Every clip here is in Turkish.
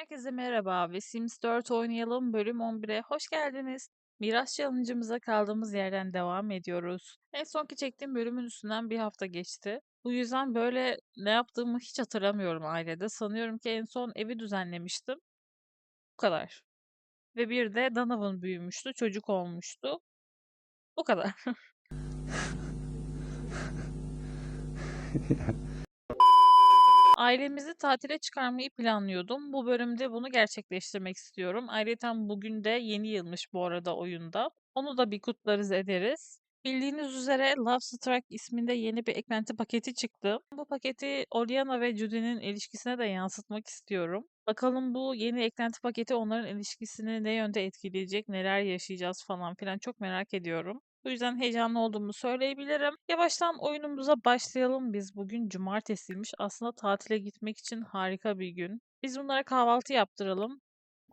Herkese merhaba ve Sims 4 oynayalım bölüm 11'e hoş geldiniz. Miras challenge'ımıza kaldığımız yerden devam ediyoruz. En sonki çektiğim bölümün üstünden bir hafta geçti. Bu yüzden böyle ne yaptığımı hiç hatırlamıyorum ailede. Sanıyorum ki en son evi düzenlemiştim. Bu kadar. Ve bir de Donovan büyümüştü, çocuk olmuştu. Bu kadar. Ailemizi tatile çıkarmayı planlıyordum. Bu bölümde bunu gerçekleştirmek istiyorum. Ayrıca bugün de yeni yılmış bu arada oyunda. Onu da bir kutlarız ederiz. Bildiğiniz üzere Love Strike isminde yeni bir eklenti paketi çıktı. Bu paketi Oriana ve Judy'nin ilişkisine de yansıtmak istiyorum. Bakalım bu yeni eklenti paketi onların ilişkisini ne yönde etkileyecek, neler yaşayacağız falan filan çok merak ediyorum. Bu yüzden heyecanlı olduğumu söyleyebilirim. Yavaştan oyunumuza başlayalım biz. Bugün cumartesiymiş. Aslında tatile gitmek için harika bir gün. Biz bunlara kahvaltı yaptıralım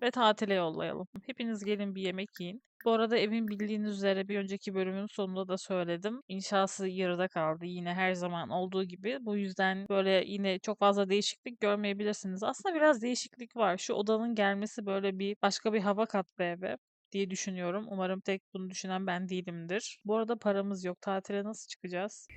ve tatile yollayalım. Hepiniz gelin bir yemek yiyin. Bu arada evin bildiğiniz üzere bir önceki bölümün sonunda da söyledim. İnşası yarıda kaldı yine her zaman olduğu gibi. Bu yüzden böyle yine çok fazla değişiklik görmeyebilirsiniz. Aslında biraz değişiklik var. Şu odanın gelmesi böyle bir başka bir hava kattı eve diye düşünüyorum. Umarım tek bunu düşünen ben değilimdir. Bu arada paramız yok. Tatile nasıl çıkacağız?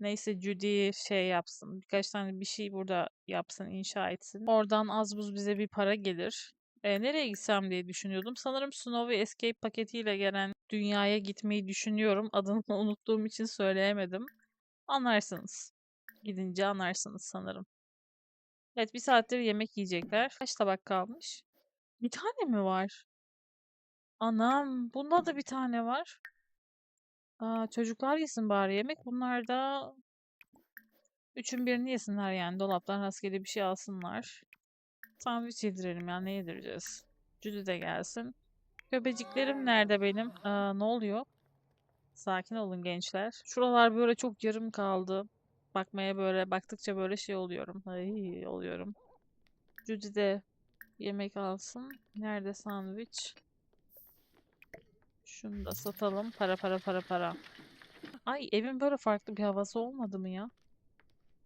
Neyse Judy şey yapsın. Birkaç tane bir şey burada yapsın, inşa etsin. Oradan az buz bize bir para gelir. E, nereye gitsem diye düşünüyordum. Sanırım Snowy Escape paketiyle gelen dünyaya gitmeyi düşünüyorum. Adını unuttuğum için söyleyemedim. Anlarsınız. Gidince anlarsınız sanırım. Evet bir saattir yemek yiyecekler. Kaç tabak kalmış? Bir tane mi var? Anam, bunda da bir tane var. Aa, çocuklar yesin bari yemek. Bunlar da üçün birini yesinler yani. Dolaptan rastgele bir şey alsınlar. Sandviç yedirelim ya. Ne yedireceğiz? Cüdü de gelsin. Köpeciklerim nerede benim? Aa, ne oluyor? Sakin olun gençler. Şuralar böyle çok yarım kaldı. Bakmaya böyle, baktıkça böyle şey oluyorum. Ay oluyorum. Cüdü de yemek alsın. Nerede sandviç? Şunu da satalım. Para para para para. Ay evin böyle farklı bir havası olmadı mı ya?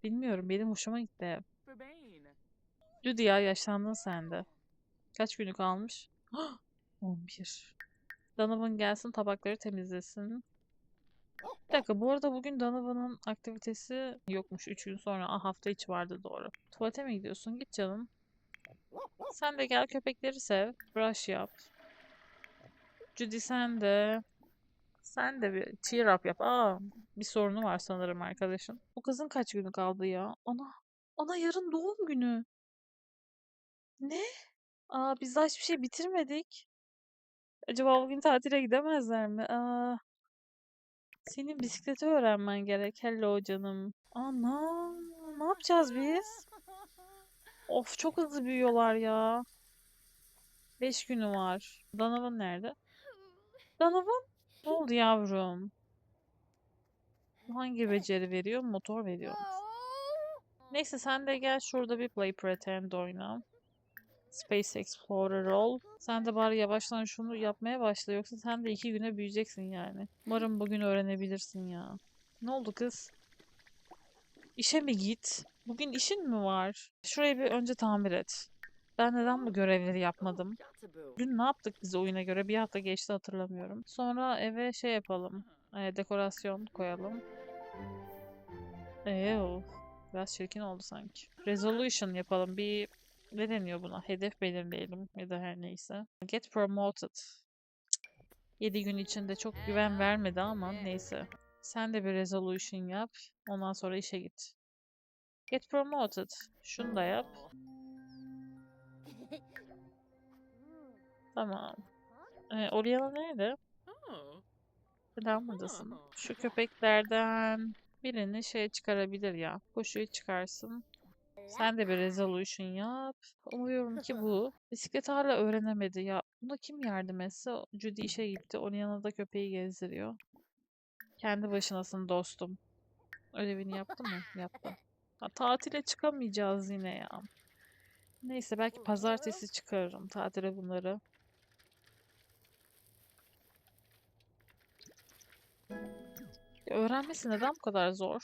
Bilmiyorum. Benim hoşuma gitti ev. Judy ya yaşlandın sen de. Kaç günlük kalmış? 11. Donovan gelsin tabakları temizlesin. Bir dakika bu arada bugün Donovan'ın aktivitesi yokmuş. 3 gün sonra. Ah hafta içi vardı doğru. Tuvalete mi gidiyorsun? Git canım. Sen de gel köpekleri sev. Brush yap. Judy sen de. Sen de bir cheer up yap. Aa, bir sorunu var sanırım arkadaşın. O kızın kaç günü kaldı ya? Ona, ona yarın doğum günü. Ne? Aa, biz daha hiçbir şey bitirmedik. Acaba bugün tatile gidemezler mi? Aa, senin bisikleti öğrenmen gerek. Hello canım. Ana, ne yapacağız biz? Of çok hızlı büyüyorlar ya. 5 günü var. Donovan nerede? Donovan? Ne oldu yavrum? Hangi beceri veriyor? Motor veriyormuş. Neyse sen de gel şurada bir Play Pretend oyna. Space Explorer ol. Sen de bari yavaştan şunu yapmaya başla yoksa sen de iki güne büyüyeceksin yani. Umarım bugün öğrenebilirsin ya. Ne oldu kız? İşe mi git? Bugün işin mi var? Şurayı bir önce tamir et. Ben neden bu görevleri yapmadım? Dün ne yaptık biz oyuna göre? Bir hafta geçti hatırlamıyorum. Sonra eve şey yapalım. e, dekorasyon koyalım. Eee biraz çirkin oldu sanki. Resolution yapalım. Bir ne deniyor buna? Hedef belirleyelim ya da her neyse. Get promoted. 7 gün içinde çok güven vermedi ama neyse. Sen de bir resolution yap. Ondan sonra işe git. Get promoted. Şunu da yap. Tamam. Ee, Oriana nerede? Neden buradasın? Şu köpeklerden birini şey çıkarabilir ya. Koşuyu çıkarsın. Sen de bir resolution yap. Umuyorum ki bu. Bisiklet hala öğrenemedi ya. Buna kim yardım etse? Judy işe gitti. Onun yanında köpeği gezdiriyor. Kendi başınasın dostum. Ödevini yaptı mı? Yaptı. Ha, tatile çıkamayacağız yine ya. Neyse belki pazartesi çıkarırım tatile bunları. Öğrenmesi neden bu kadar zor?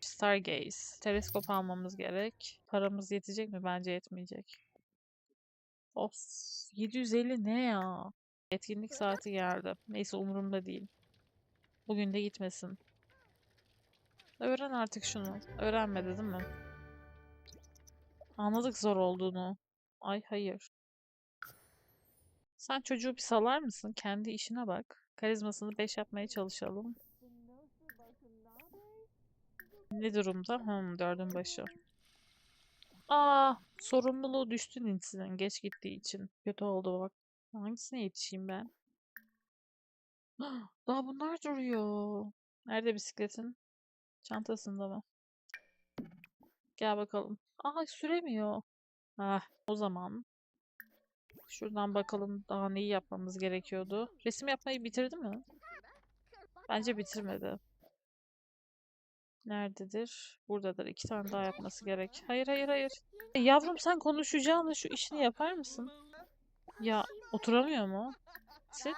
Stargaze. Teleskop almamız gerek. Paramız yetecek mi? Bence yetmeyecek. Of 750 ne ya? Etkinlik saati geldi. Neyse umurumda değil. Bugün de gitmesin. Öğren artık şunu. Öğrenmedi değil mi? Anladık zor olduğunu. Ay hayır. Sen çocuğu bir salar mısın? Kendi işine bak. Karizmasını 5 yapmaya çalışalım. Ne durumda? Hmm, dördün başı. Aa, sorumluluğu düştü Lindsay'nin geç gittiği için. Kötü oldu bak. Hangisine yetişeyim ben? Daha bunlar duruyor. Nerede bisikletin? Çantasında mı? Gel bakalım. Aa süremiyor. Ah, o zaman. Şuradan bakalım daha neyi yapmamız gerekiyordu. Resim yapmayı bitirdi mi? Bence bitirmedi. Nerededir? Buradadır. İki tane daha yapması gerek. Hayır hayır hayır. Yavrum sen konuşacağını şu işini yapar mısın? Ya oturamıyor mu? Sit.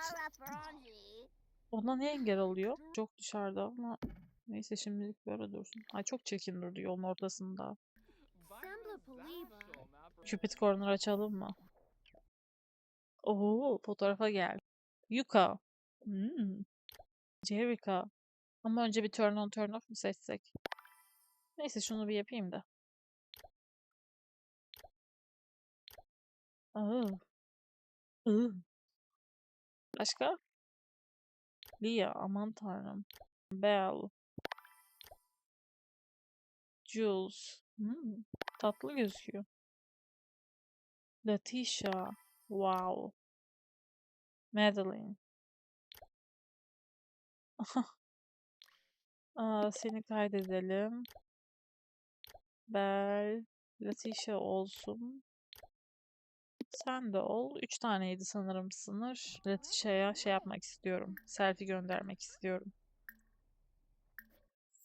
Ona ne engel oluyor? Çok dışarıda ama neyse şimdilik böyle dursun. Ay çok çirkin durdu yolun ortasında. Cupid Corner açalım mı? Oo fotoğrafa gel. Yuka. Hmm. Jerica. Ama önce bir turn on turn off mu seçsek? Neyse şunu bir yapayım da. Aa. Iı. Başka? Lia, aman tanrım. Belle. Jules. Hmm, tatlı gözüküyor. Letitia. Wow. Madeline. Aa, seni kaydedelim. Bel. Letitia olsun. Sen de ol. Üç taneydi sanırım sınır. Letitia'ya şey yapmak istiyorum. Selfie göndermek istiyorum.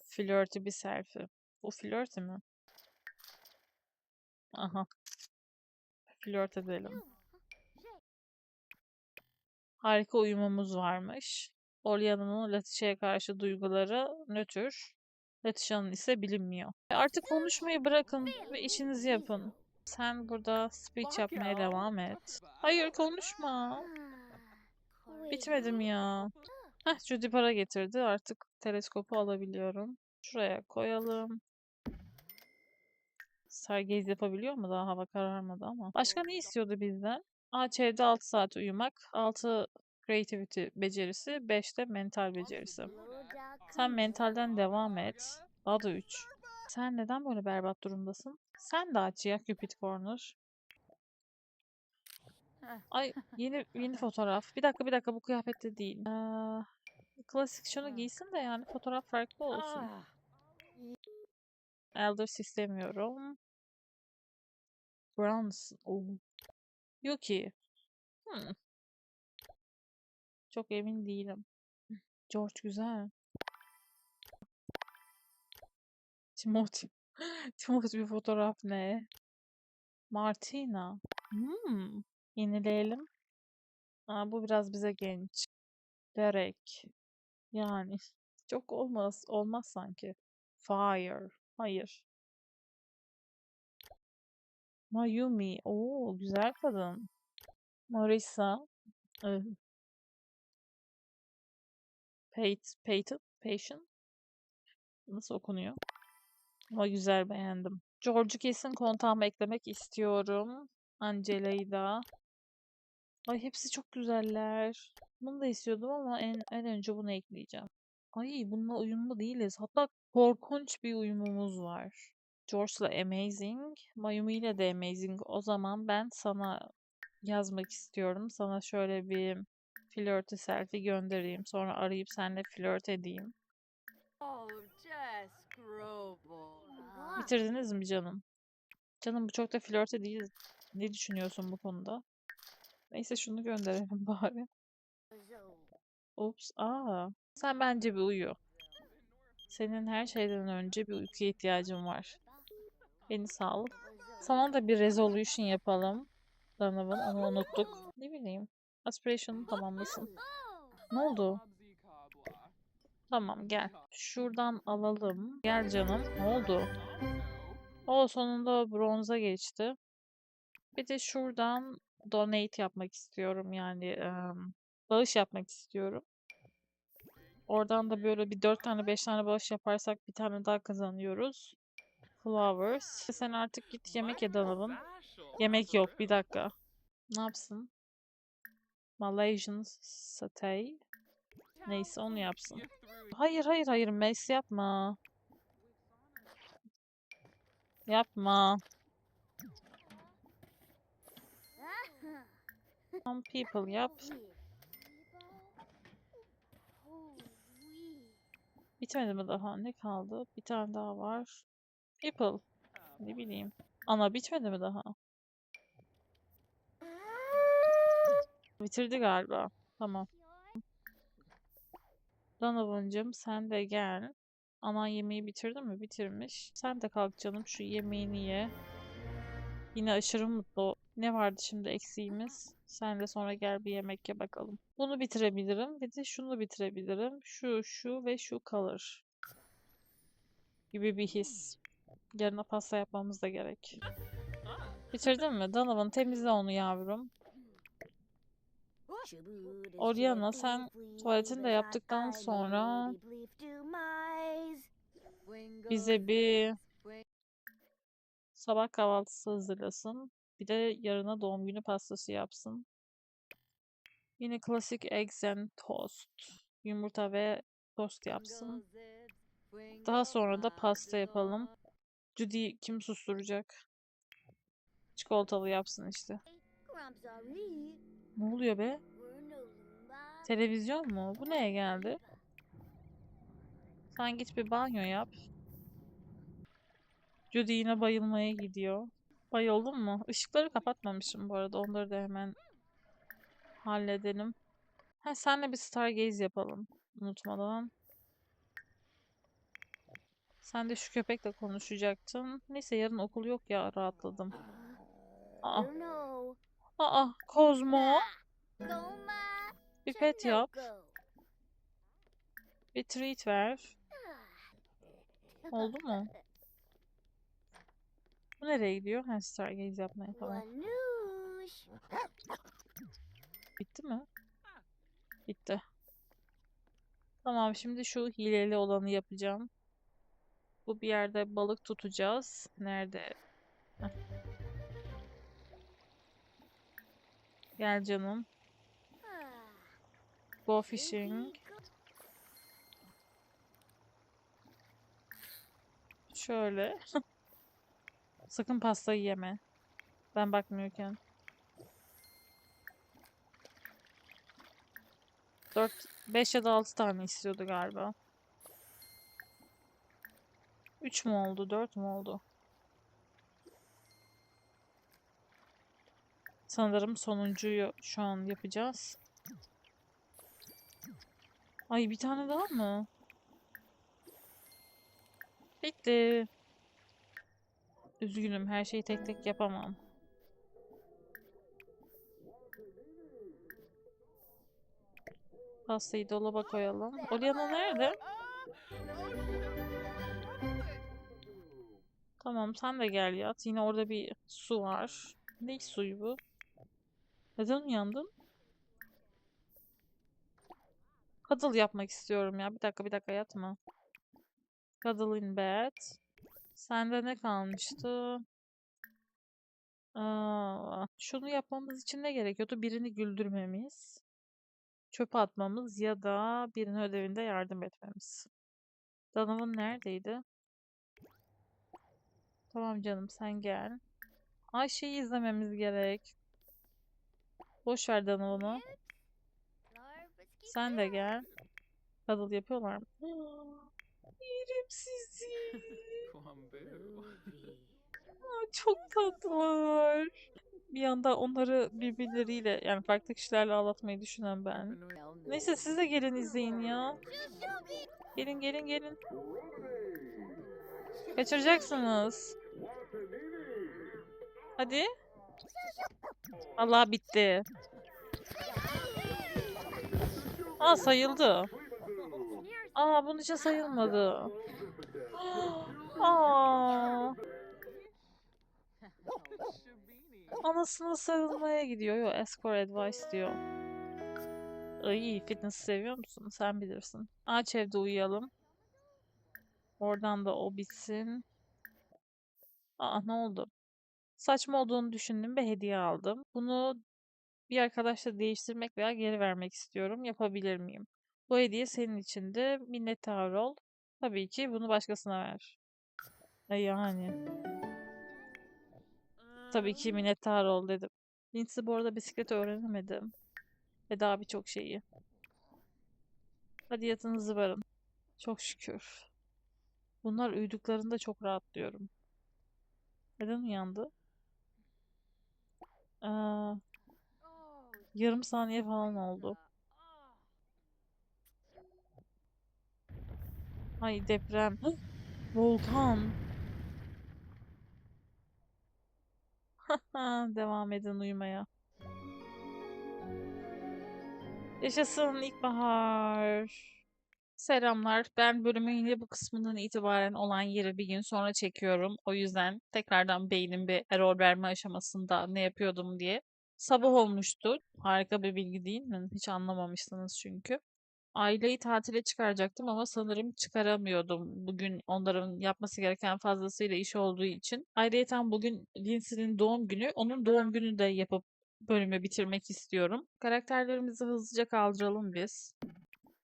Flörtü bir selfie. Bu flört mi? Aha. Flört edelim. Harika uyumumuz varmış. Oliana'nın Letitia'ya karşı duyguları nötr. Letitia'nın ise bilinmiyor. E, Artık konuşmayı bırakın ve işinizi yapın. Sen burada speech yapmaya devam et. Hayır konuşma. Bitmedim ya. Heh, Judy para getirdi. Artık teleskopu alabiliyorum. Şuraya koyalım. Stargaze yapabiliyor mu? Daha hava kararmadı ama. Başka ne istiyordu bizden? Ağaç evde 6 saat uyumak. 6 creativity becerisi. 5 de mental becerisi. Sen mentalden devam et. Daha da 3. Sen neden böyle berbat durumdasın? Sen de aç ya Cupid Corner. Ay yeni yeni fotoğraf. Bir dakika bir dakika bu kıyafette değil. Ee, klasik şunu giysin de yani fotoğraf farklı olsun. Elders istemiyorum. Bronze. Oo. Yuki. Hmm. Çok emin değilim. George güzel. Timothy. Timothy bir fotoğraf ne? Martina. Hmm. Yenileyelim. Aa, bu biraz bize genç. Derek. Yani çok olmaz. Olmaz sanki. Fire. Hayır. Mayumi. Oo, güzel kadın. Marisa. Ee, Pate, Peyton, Patient. Nasıl okunuyor? Ama güzel beğendim. George'u kesin kontağıma eklemek istiyorum. Angela'yı da. Ay hepsi çok güzeller. Bunu da istiyordum ama en, en önce bunu ekleyeceğim. Ay bununla uyumlu değiliz. Hatta korkunç bir uyumumuz var. George'la Amazing, Mayumi ile de Amazing. O zaman ben sana yazmak istiyorum. Sana şöyle bir flörtü selfie göndereyim. Sonra arayıp seninle flört edeyim. Oh. Bitirdiniz mi canım? Canım bu çok da flörte değil. Ne düşünüyorsun bu konuda? Neyse şunu gönderelim bari. Ups. Aa. Sen bence bir uyu. Senin her şeyden önce bir uykuya ihtiyacın var. Beni sal. Sana da bir resolution yapalım. Donovan onu unuttuk. Ne bileyim. Aspiration'ı tamamlasın. Ne oldu? Tamam gel. Şuradan alalım. Gel canım. Ne oldu? O sonunda bronza geçti. Bir de şuradan donate yapmak istiyorum yani em, bağış yapmak istiyorum. Oradan da böyle bir 4 tane 5 tane bağış yaparsak bir tane daha kazanıyoruz. Flowers. Sen artık git yemek ye Donovan. Yemek yok bir dakika. Ne yapsın? Malaysian satay. Neyse onu yapsın. Hayır hayır hayır mess yapma. Yapma. Some people yap. Bitmedi mi daha? Ne kaldı? Bir tane daha var. People. Ne bileyim. Ana bitmedi mi daha? Bitirdi galiba. Tamam. Donovan'cığım sen de gel. Anan yemeği bitirdi mi? Bitirmiş. Sen de kalk canım şu yemeğini ye. Yine aşırı mutlu. Ne vardı şimdi eksiğimiz? Sen de sonra gel bir yemek ye bakalım. Bunu bitirebilirim. Bir de şunu bitirebilirim. Şu, şu ve şu kalır. Gibi bir his. Yarına pasta yapmamız da gerek. Bitirdin mi? Donovan temizle onu yavrum. Oriana sen tuvaletini de yaptıktan sonra Bize bir sabah kahvaltısı hazırlasın. Bir de yarına doğum günü pastası yapsın. Yine klasik eggs and toast. Yumurta ve tost yapsın. Daha sonra da pasta yapalım. Judy kim susturacak? Çikolatalı yapsın işte. Ne oluyor be? Televizyon mu? Bu neye geldi? Sen git bir banyo yap. Judy yine bayılmaya gidiyor. Bayıldın mı? Işıkları kapatmamışım bu arada. Onları da hemen halledelim. Ha senle bir Stargaze yapalım. Unutmadan. Sen de şu köpekle konuşacaktın. Neyse yarın okul yok ya rahatladım. Aa, aa Kozmo. Bir pet yap. Bir treat ver. Oldu mu? Bu nereye gidiyor? Ha Stargaze yapmaya tamam. Bitti mi? Bitti. Tamam şimdi şu hileli olanı yapacağım. Bu bir yerde balık tutacağız. Nerede? Heh. Gel canım. Go fishing. Şöyle. Sakın pastayı yeme. Ben bakmıyorken. 4, 5 ya da 6 tane istiyordu galiba. 3 mü oldu? 4 mü oldu? Sanırım sonuncuyu şu an yapacağız. Ay bir tane daha mı? Bitti. Üzgünüm her şeyi tek tek yapamam. Pastayı dolaba koyalım. Oliana nerede? Tamam sen de gel yat. Yine orada bir su var. Ne suyu bu? Neden uyandın? Cuddle yapmak istiyorum ya. Bir dakika bir dakika yatma. Cuddle in bed. Sende ne kalmıştı? Aa, şunu yapmamız için ne gerekiyordu? Birini güldürmemiz, çöpe atmamız ya da birinin ödevinde yardım etmemiz. Donovan neredeydi? Tamam canım sen gel. Ayşe'yi izlememiz gerek. Boş ver Donovan'ı. Sen de gel. Cuddle yapıyorlar mı? Yerim sizi. Aa, çok tatlılar. Bir yanda onları birbirleriyle yani farklı kişilerle ağlatmayı düşünen ben. Neyse siz de gelin izleyin ya. Gelin gelin gelin. Kaçıracaksınız. Hadi. Allah bitti. Aa sayıldı. Aa bunun için sayılmadı. Aa. Anasına sarılmaya gidiyor. Yo, escort advice diyor. Ay, fitness seviyor musun? Sen bilirsin. Ağaç evde uyuyalım. Oradan da o bitsin. Aa, ne oldu? Saçma olduğunu düşündüm ve hediye aldım. Bunu bir arkadaşla değiştirmek veya geri vermek istiyorum. Yapabilir miyim? Bu hediye senin içindi. Minnettar ol. Tabii ki bunu başkasına ver. E yani. Tabii ki minnettar ol dedim. Lindsay bu arada bisiklet öğrenemedim. Ve daha birçok şeyi. Hadi yatınızı varın. Çok şükür. Bunlar uyuduklarında çok rahatlıyorum. Neden uyandı? Aa, yarım saniye falan oldu. Ay deprem. Volkan. Devam edin uyumaya. Yaşasın ilkbahar. Selamlar. Ben bölümün yine bu kısmından itibaren olan yeri bir gün sonra çekiyorum. O yüzden tekrardan beynim bir error verme aşamasında ne yapıyordum diye. Sabah olmuştu. Harika bir bilgi değil mi? Hiç anlamamışsınız çünkü. Aileyi tatile çıkaracaktım ama sanırım çıkaramıyordum. Bugün onların yapması gereken fazlasıyla iş olduğu için. Ayrıyeten bugün Lindsay'nin doğum günü. Onun doğum günü de yapıp bölümü bitirmek istiyorum. Karakterlerimizi hızlıca kaldıralım biz.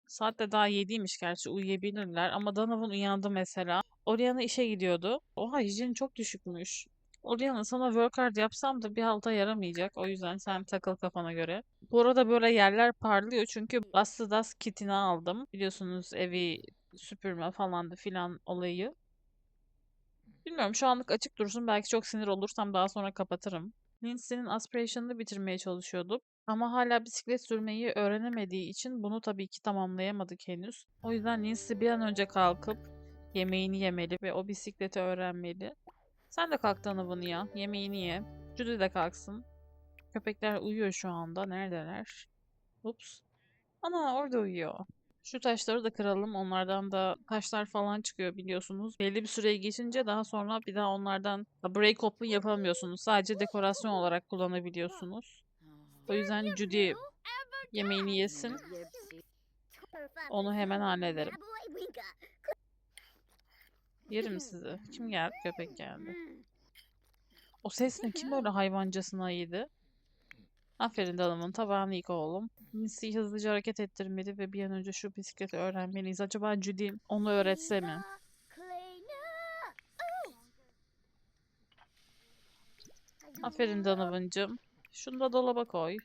Saat de daha 7'ymiş gerçi uyuyabilirler ama Donovan uyandı mesela. Oriana işe gidiyordu. Oha hijyeni çok düşükmüş. Oriana sana workout yapsam da bir halta yaramayacak. O yüzden sen takıl kafana göre. Bu arada böyle yerler parlıyor çünkü Bastı Das kitini aldım. Biliyorsunuz evi süpürme falandı filan olayı. Bilmiyorum şu anlık açık dursun. Belki çok sinir olursam daha sonra kapatırım. Lindsay'nin aspiration'ını bitirmeye çalışıyorduk. Ama hala bisiklet sürmeyi öğrenemediği için bunu tabii ki tamamlayamadık henüz. O yüzden Lindsay bir an önce kalkıp yemeğini yemeli ve o bisikleti öğrenmeli. Sen de kalk Donovan ya. Yemeğini ye. Judy de kalksın. Köpekler uyuyor şu anda. Neredeler? Ups. Ana orada uyuyor. Şu taşları da kıralım. Onlardan da taşlar falan çıkıyor biliyorsunuz. Belli bir süreyi geçince daha sonra bir daha onlardan break open yapamıyorsunuz. Sadece dekorasyon olarak kullanabiliyorsunuz. O yüzden Judy yemeğini yesin. Onu hemen hallederim. Yerim sizi. Kim geldi? Köpek geldi. O ses ne? Kim öyle hayvancasına yedi? Aferin Dalım'ın tabağını yıka oğlum. Missy'yi hızlıca hareket ettirmeli ve bir an önce şu bisikleti öğrenmeliyiz. Acaba Judy onu öğretse mi? Aferin Donovan'cığım. Şunu da dolaba koy.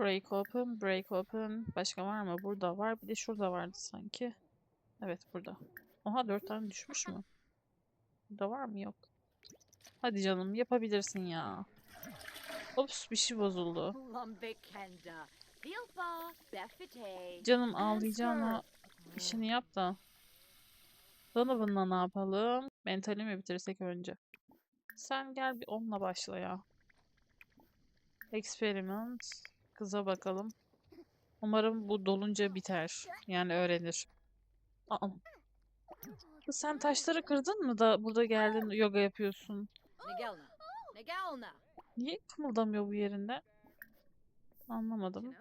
Break open, break open. Başka var mı? Burada var. Bir de şurada vardı sanki. Evet burada. Oha dört tane düşmüş mü? Burada var mı? Yok. Hadi canım yapabilirsin ya. Ops bir şey bozuldu. Canım ağlayacağına işini yap da. Donovan'la ne yapalım? Mentali mi bitirsek önce? Sen gel bir onunla başla ya. Experiment. Kıza bakalım. Umarım bu dolunca biter. Yani öğrenir. Aa. Sen taşları kırdın mı da burada geldin yoga yapıyorsun? Niye kımıldamıyor bu yerinde? Anlamadım.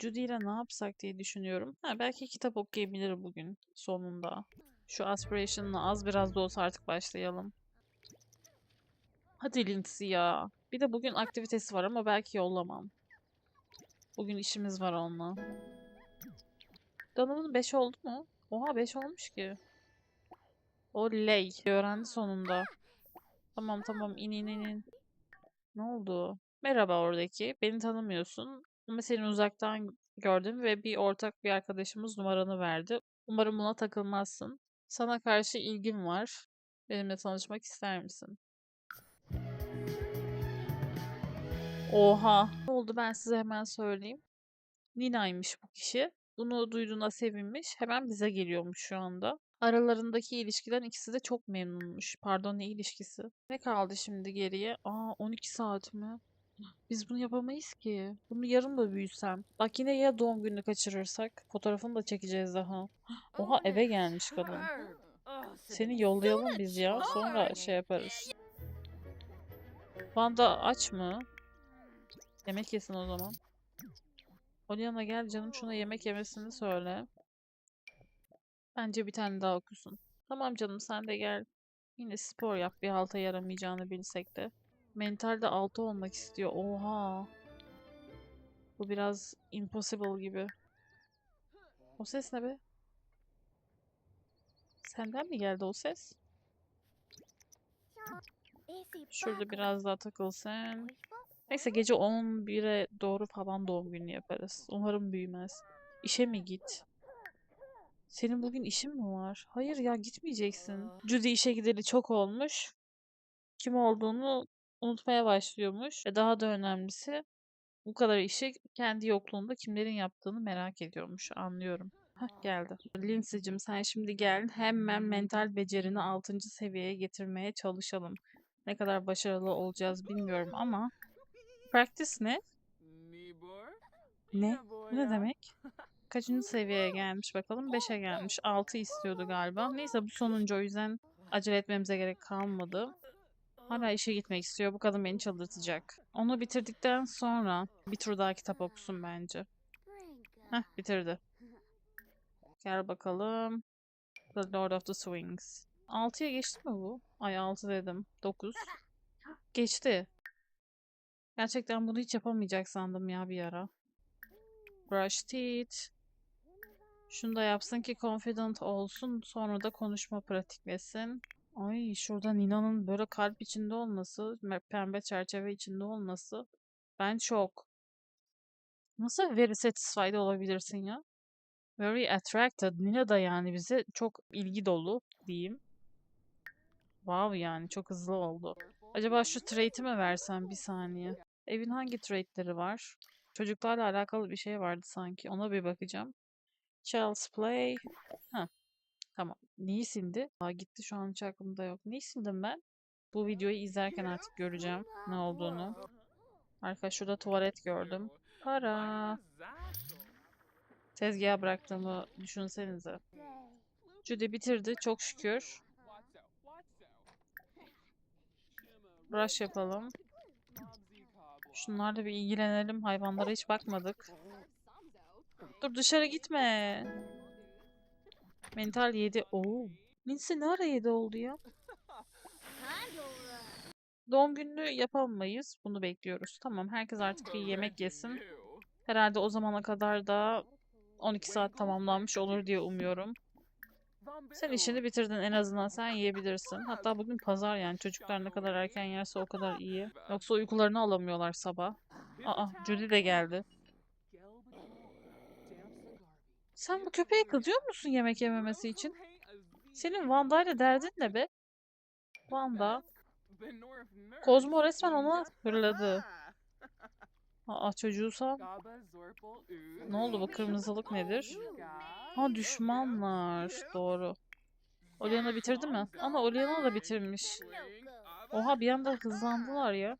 Judy ile ne yapsak diye düşünüyorum. Ha, belki kitap okuyabilir bugün sonunda. Şu aspiration'la az biraz da olsa artık başlayalım. Hadi Lindsay ya. Bir de bugün aktivitesi var ama belki yollamam. Bugün işimiz var onunla. Donovan'ın 5 oldu mu? Oha 5 olmuş ki. Oley. Öğrendi sonunda. Tamam tamam in in in. Ne oldu? Merhaba oradaki. Beni tanımıyorsun. Ama seni uzaktan gördüm ve bir ortak bir arkadaşımız numaranı verdi. Umarım buna takılmazsın. Sana karşı ilgim var. Benimle tanışmak ister misin? Oha. Ne oldu ben size hemen söyleyeyim. Nina'ymış bu kişi. Bunu duyduğuna sevinmiş. Hemen bize geliyormuş şu anda. Aralarındaki ilişkiden ikisi de çok memnunmuş. Pardon ne ilişkisi? Ne kaldı şimdi geriye? Aa 12 saat mi? Biz bunu yapamayız ki. Bunu yarın da büyüsem. Bak yine ya doğum gününü kaçırırsak. Fotoğrafını da çekeceğiz daha. Oha eve gelmiş kadın. Seni yollayalım biz ya. Sonra şey yaparız. Vanda aç mı? Yemek yesin o zaman. Oliana gel canım şuna yemek yemesini söyle. Bence bir tane daha okusun. Tamam canım sen de gel. Yine spor yap bir halta yaramayacağını bilsek de. Mentalde altı olmak istiyor. Oha. Bu biraz impossible gibi. O ses ne be? Senden mi geldi o ses? Şurada biraz daha takılsın. Neyse gece 11'e doğru falan doğum günü yaparız. Umarım büyümez. İşe mi git? Senin bugün işin mi var? Hayır ya gitmeyeceksin. Judy işe gideli çok olmuş. Kim olduğunu unutmaya başlıyormuş. Ve daha da önemlisi bu kadar işi kendi yokluğunda kimlerin yaptığını merak ediyormuş. Anlıyorum. Hah geldi. Lindsay'cim sen şimdi gel. Hemen mental becerini 6. seviyeye getirmeye çalışalım. Ne kadar başarılı olacağız bilmiyorum ama practice ne? Ne? Bu ne demek? Kaçıncı seviyeye gelmiş bakalım? 5'e gelmiş. 6 istiyordu galiba. Neyse bu sonuncu o yüzden acele etmemize gerek kalmadı. Hala işe gitmek istiyor. Bu kadın beni çıldırtacak. Onu bitirdikten sonra bir tur daha kitap okusun bence. Heh bitirdi. Gel bakalım. The Lord of the Swings. 6'ya geçti mi bu? Ay 6 dedim. 9. Geçti. Gerçekten bunu hiç yapamayacak sandım ya bir ara. Brush teeth. Şunu da yapsın ki confident olsun. Sonra da konuşma pratiklesin. Ay şurada Nina'nın böyle kalp içinde olması, pembe çerçeve içinde olması. Ben şok. Nasıl very satisfied olabilirsin ya? Very attracted. Nina da yani bize çok ilgi dolu diyeyim. Wow yani çok hızlı oldu. Acaba şu trait'i mi versem bir saniye? Evin hangi traitleri var? Çocuklarla alakalı bir şey vardı sanki. Ona bir bakacağım. Child's Play. Ha, tamam. Neyi sildi? Aa, gitti şu an hiç aklımda yok. Neyi sildim ben? Bu videoyu izlerken artık göreceğim ne olduğunu. Arka şurada tuvalet gördüm. Para. Tezgaha bıraktığımı düşünsenize. Judy bitirdi çok şükür. Brush yapalım. Şunlarla bir ilgilenelim. Hayvanlara hiç bakmadık. Dur dışarı gitme. Mental 7. Oo. Lindsay ne ara 7 oldu ya? Doğum gününü yapamayız. Bunu bekliyoruz. Tamam herkes artık bir yemek yesin. Herhalde o zamana kadar da 12 saat tamamlanmış olur diye umuyorum. Sen işini bitirdin en azından sen yiyebilirsin. Hatta bugün pazar yani çocuklar ne kadar erken yerse o kadar iyi. Yoksa uykularını alamıyorlar sabah. Aa Judy de geldi. Sen bu köpeğe kızıyor musun yemek yememesi için? Senin Wanda ile derdin ne be? Wanda. Kozmo resmen ona fırladı. Aa çocuğu sal. Ne oldu bu kırmızılık nedir? Ha düşmanlar. Doğru. Oliana bitirdi mi? Ama Oliana da bitirmiş. Oha bir anda hızlandılar ya.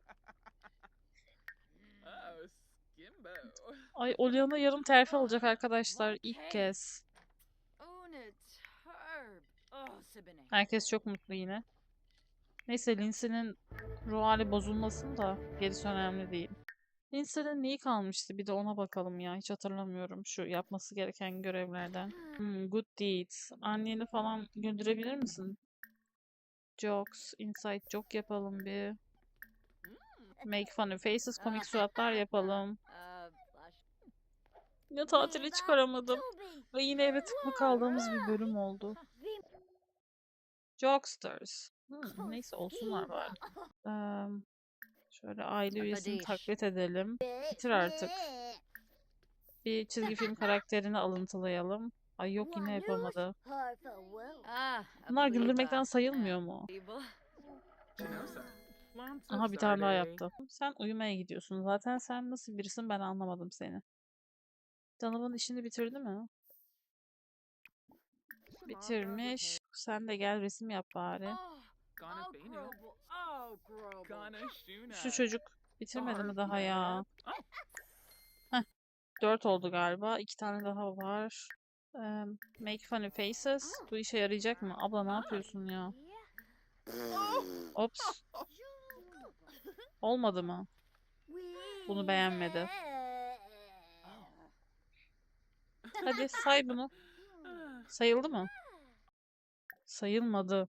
Ay Oliana yarım terfi alacak arkadaşlar ilk kez. Herkes çok mutlu yine. Neyse Lindsay'nin ruh hali bozulmasın da gerisi önemli değil. Lindsay'nin neyi kalmıştı? Bir de ona bakalım ya. Hiç hatırlamıyorum şu yapması gereken görevlerden. Hmm, good deeds. Anneni falan gönderebilir misin? Jokes, inside joke yapalım bir. Make funny faces, komik suratlar yapalım. Ya tatile çıkaramadım. Ve yine eve tıklı kaldığımız bir bölüm oldu. Jokesters. Hmm, neyse olsunlar bari. Eee, şöyle aile üyesini taklit edelim. Bitir artık. Bir çizgi film karakterini alıntılayalım. Ay yok yine yapamadı. Bunlar güldürmekten sayılmıyor mu? Aha bir tane daha yaptı. Sen uyumaya gidiyorsun. Zaten sen nasıl birisin ben anlamadım seni. Donovan işini bitirdi mi? Bitirmiş. Sen de gel resim yap bari. Şu çocuk Bitirmedi mi daha ya? Heh. 4 oldu galiba. 2 tane daha var. Eee, make funny faces. Bu işe yarayacak mı? Abla ne yapıyorsun ya? Ops. Olmadı mı? Bunu beğenmedi. Hadi say bunu. Sayıldı mı? Sayılmadı.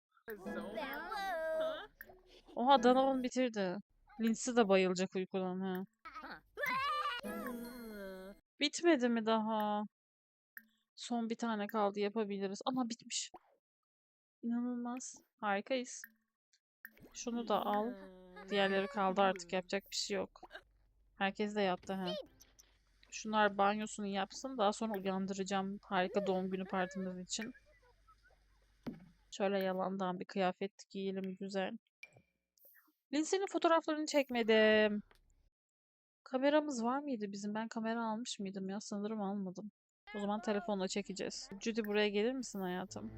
Oha Donovan bitirdi. Lindsay de bayılacak uykudan ha. Bitmedi mi daha? Son bir tane kaldı yapabiliriz. Ama bitmiş. İnanılmaz. Harikayız. Şunu da al. Diğerleri kaldı artık yapacak bir şey yok. Herkes de yattı ha. Şunlar banyosunu yapsın. Daha sonra uyandıracağım harika doğum günü partimiz için. Şöyle yalandan bir kıyafet giyelim güzel. Lindsay'nin fotoğraflarını çekmedim. Kameramız var mıydı bizim? Ben kamera almış mıydım ya? Sanırım almadım. O zaman telefonla çekeceğiz. Judy buraya gelir misin hayatım?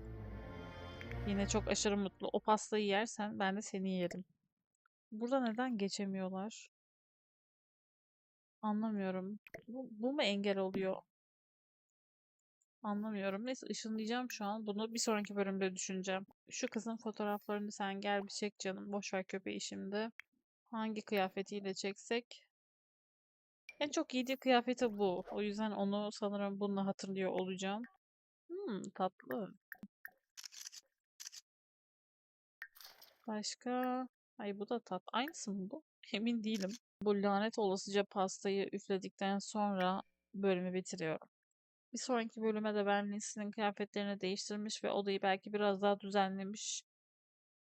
Yine çok aşırı mutlu. O pastayı yersen ben de seni yerim. Burada neden geçemiyorlar? Anlamıyorum. Bu, bu mu engel oluyor? Anlamıyorum. Neyse ışınlayacağım şu an. Bunu bir sonraki bölümde düşüneceğim. Şu kızın fotoğraflarını sen gel bir çek canım. Boş ver köpeği şimdi. Hangi kıyafetiyle çeksek? En çok giydiği kıyafeti bu. O yüzden onu sanırım bununla hatırlıyor olacağım. Hmm, tatlı. Başka? Ay bu da tat. Aynısı mı bu? Emin değilim. Bu lanet olasıca pastayı üfledikten sonra bölümü bitiriyorum. Bir sonraki bölüme de ben Lindsay'nin kıyafetlerini değiştirmiş ve odayı belki biraz daha düzenlemiş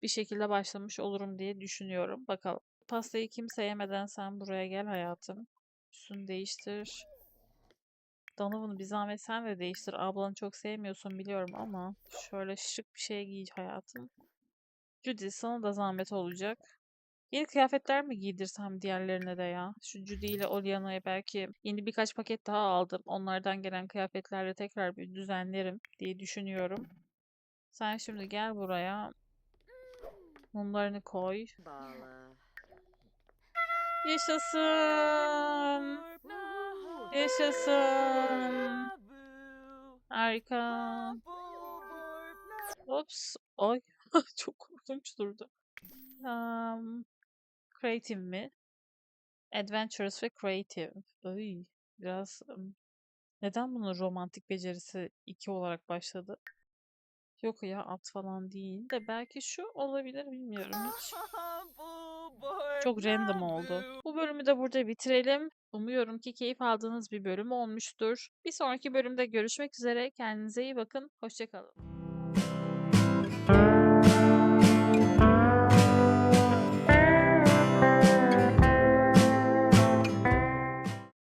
bir şekilde başlamış olurum diye düşünüyorum. Bakalım. Pastayı kimse yemeden sen buraya gel hayatım. Üstünü değiştir. Donovan'ı bir zahmet sen de değiştir. Ablanı çok sevmiyorsun biliyorum ama şöyle şık bir şey giy hayatım. Judy sana da zahmet olacak. Yeni kıyafetler mi giydirsem diğerlerine de ya? Şu Judy ile Oliana'ya belki yeni birkaç paket daha aldım. Onlardan gelen kıyafetlerle tekrar bir düzenlerim diye düşünüyorum. Sen şimdi gel buraya. Mumlarını koy. Yaşasın. Yaşasın. Harika. Ops. Ay. Çok korkunç durdu. Um, creative mi? Adventurous ve creative. Ay, biraz ım, neden bunun romantik becerisi 2 olarak başladı? Yok ya at falan değil de belki şu olabilir bilmiyorum hiç. Çok random oldu. Bu bölümü de burada bitirelim. Umuyorum ki keyif aldığınız bir bölüm olmuştur. Bir sonraki bölümde görüşmek üzere. Kendinize iyi bakın. Hoşçakalın.